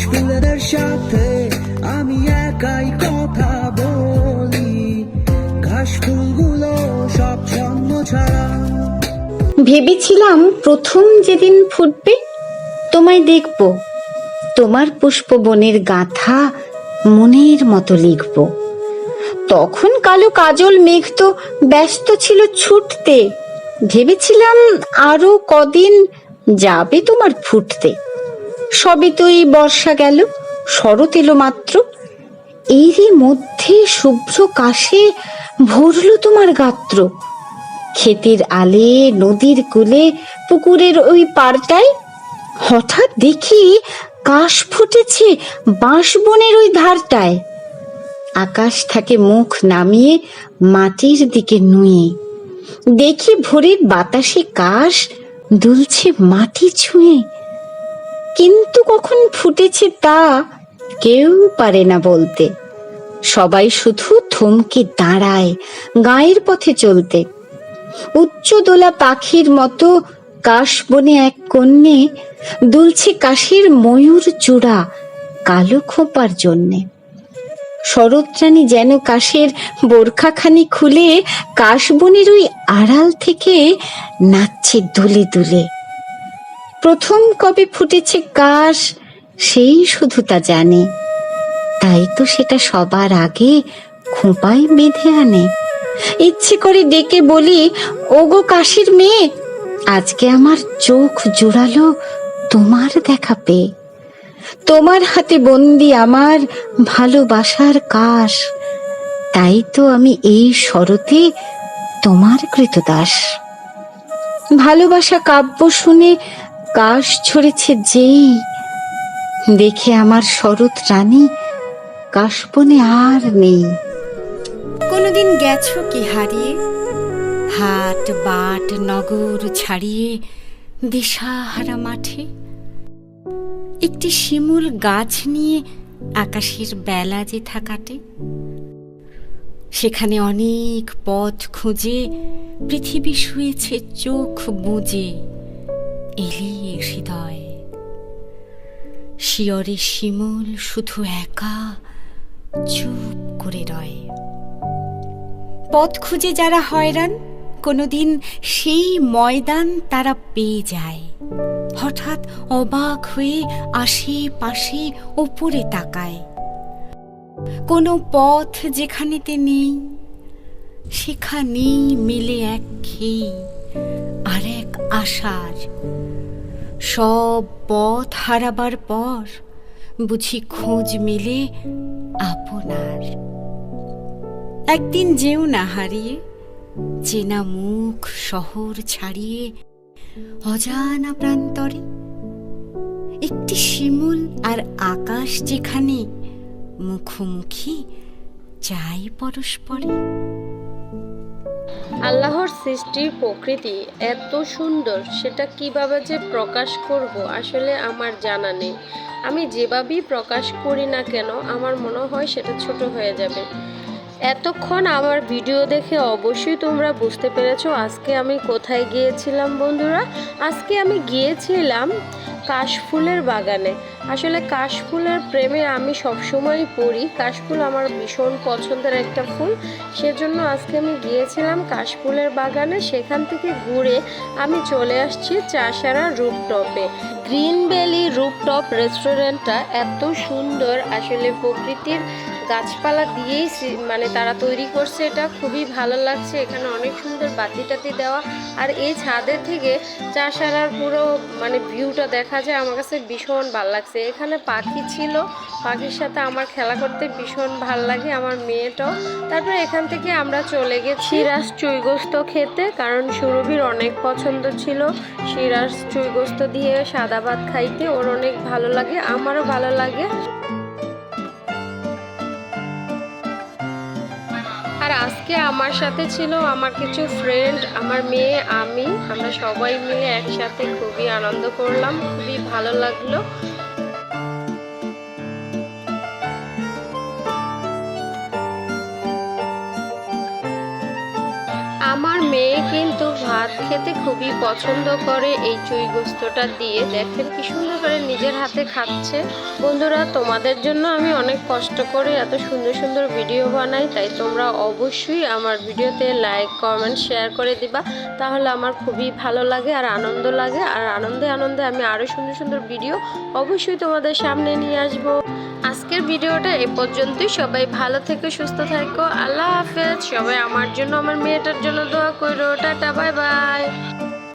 ফুলেদের সাথে আমি একাই কথা বলি। ঘাস ফুলগুলো সব ছন্দ ছাড়া। ভেবেছিলাম প্রথম যেদিন ফুটবে, তোমায় দেখব। তোমার পুষ্পবনের গাথা মনের মতো লিখব। তখন কালো কাজল মেঘ তো ব্যস্ত ছিল ছুটতে। ভেবেছিলাম আরও কদিন যাবে তোমার ফুটতে। সবে তো এই বর্ষা গেল, শরৎ এলো মাত্র। এরই মধ্যে শুভ্র কাশে ভরল তোমার গাত্র। ক্ষেতের আলে, নদীর কূলে, পুকুরের ওই পাড়টায় হঠাৎ দেখি কাশ ফুটেছে বাঁশবনের ওই ধারটায়। আকাশ থাকে মুখ নামিয়ে মাটির দিকে নুয়ে। দেখি ভোরের বাতাসে কাশ দুলছে মাটি ছুঁয়ে। কিন্তু কখন ফুটেছে তা কেউ পারে না বলতে। সবাই শুধু থমকে দাঁড়ায় গায়ের পথে চলতে। উচ্চ দোলা পাখির মতো কাশ বনে এক কন্যে দুলছে কাশের ময়ূর চূড়া কালো খোপার জন্যে। শরৎরানী যেন কাশের বোরখাখানি খুলে কাশবনের ওই আড়াল থেকে নাচছে দুলে দুলে। প্রথম কবে ফুটেছে কাশ, সেই শুধু তা জানে। তাই তো সেটা সবার আগে খোঁপায় বেঁধে আনে। ইচ্ছে করে ডেকে বলি, ওগো কাশির মেয়ে, আজকে আমার চোখ জোড়ালো তোমার দেখা পেয়ে। তোমার হাতে বন্দি আমার ভালোবাসার কাশ। তাই তো আমি এই শরতে তোমার কৃতদাস। ভালোবাসা কাব্য শুনে কাশ ছড়েছে যেই, দেখে আমার শরৎ রানী কাশবনে আর নেই। কোনোদিন গেছো কি হারিয়ে? হাট, বাট, নগর ছাড়িয়ে দিশাহারা মাঠে? একটি শিমুল গাছ নিয়ে আকাশের বেলা যে থাকাটে? সেখানে অনেক পথ খুঁজে পৃথিবী শুয়েছে চোখ বুজে। এলিয়ে হৃদয়। শিয়রে শিমুল শুধু একা চুপ করে রয়। পথ খুঁজে যারা হয়রান, কোনোদিন সেই ময়দান তারা পেয়ে যায়। হঠাৎ অবাক হয়ে আশেপাশে উপরে তাকায়। কোনো পথ যেখানেতে নেই, সেখানেই মিলে এক খেই। আর এক আশার। সব পথ হারাবার পর বুঝি খোঁজ মিলে আপনার। একদিন যেও না হারিয়ে, চেনা মুখ শহর ছাড়িয়ে, অজানা প্রান্তরে, একটি শিমুল আর আকাশ যেখানে মুখোমুখি চাই পরস্পরে। আল্লাহর সৃষ্টির প্রকৃতি এত সুন্দর, সেটা কীভাবে যে প্রকাশ করব আসলে আমার জানা নেই। আমি যেভাবেই প্রকাশ করি না কেন, আমার মনে হয় সেটা ছোট হয়ে যাবে। এতক্ষণ আমার ভিডিও দেখে অবশ্যই তোমরা বুঝতে পেরেছ আজকে আমি কোথায় গিয়েছিলাম বন্ধুরা। আজকে আমি গিয়েছিলাম কাশফুলের বাগানে। আসলে কাশফুলের প্রেমে আমি সবসময়ই পড়ি। কাশফুল আমার ভীষণ পছন্দের একটা ফুল। সেজন্য আজকে আমি গিয়েছিলাম কাশফুলের বাগানে। সেখান থেকে ঘুরে আমি চলে আসছি চাষারা রুপটপে। গ্রিন ভ্যালি রুপটপ রেস্টুরেন্টটা এত সুন্দর। আসলে প্রকৃতির গাছপালা দিয়েই মানে তারা তৈরি করছে এটা। খুবই ভালো লাগছে। এখানে অনেক সুন্দর বাতি টাতি দেওয়া। আর এই ছাদের থেকে চাষারার পুরো মানে ভিউটা দেখা যায়। আমার কাছে ভীষণ ভালো লাগছে। এখানে পাখি ছিল। পাখির সাথে আমার খেলা করতে ভীষণ ভালো লাগে আমার মেয়েটাও। তারপর এখান থেকে আমরা চলে গেছি সিরাজ চুইগোস্ত খেতে, কারণ সুরভির অনেক পছন্দ ছিল। সিরাজ চুইগোস্ত দিয়ে সাদা ভাত খাইতে। ওর অনেক ভালো লাগে, আমারও ভালো লাগে। আর আজকে আমার সাথে ছিল আমার কিছু ফ্রেন্ড আমার মেয়ে, আমি। আমরা সবাই মিলে একসাথে খুবই আনন্দ করলাম, খুবই ভালো লাগল। মেয়ে কিন্তু ভাত খেতে খুবই পছন্দ করে। এই চুই গোস্তটা দিয়ে দেখেন কি সুন্দর করে নিজের হাতে খাচ্ছে। বন্ধুরা, তোমাদের জন্য আমি অনেক কষ্ট করে এত সুন্দর সুন্দর ভিডিও বানাই, তাই তোমরা অবশ্যই আমার ভিডিওতে লাইক, কমেন্ট, শেয়ার করে দিবা। তাহলে আমার খুবই ভালো লাগে আর আনন্দ লাগে। আর আনন্দে আনন্দে আমি আরও সুন্দর সুন্দর ভিডিও অবশ্যই তোমাদের সামনে নিয়ে আসব। আজকের ভিডিওটা এ পর্যন্তই। সবাই ভালো থেকে, সুস্থ থাকো। আল্লাহ হাফেজ। সবাই আমার জন্য, আমার মেয়েটার জন্য দোয়া করো। Tata, bye bye.